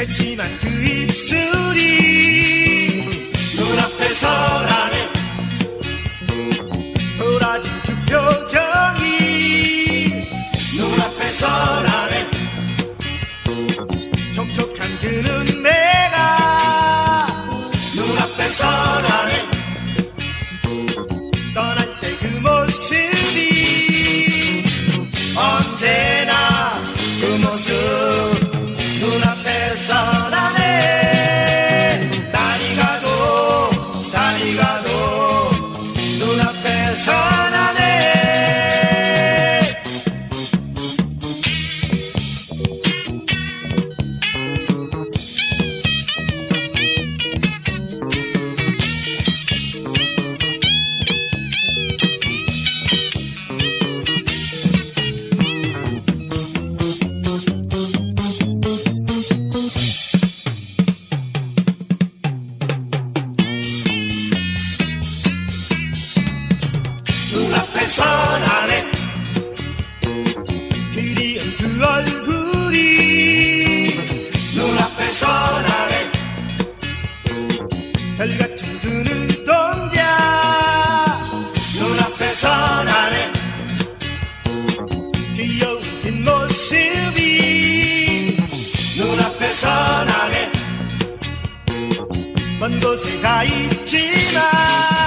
했지만 그 입술이 선 안에 희리한 그 얼굴이 눈앞에 선 안에 별같은 그 눈동자 눈앞에 선 안에 귀여운 뒷모습이 눈앞에 선 안에 먼 곳에 가 있지만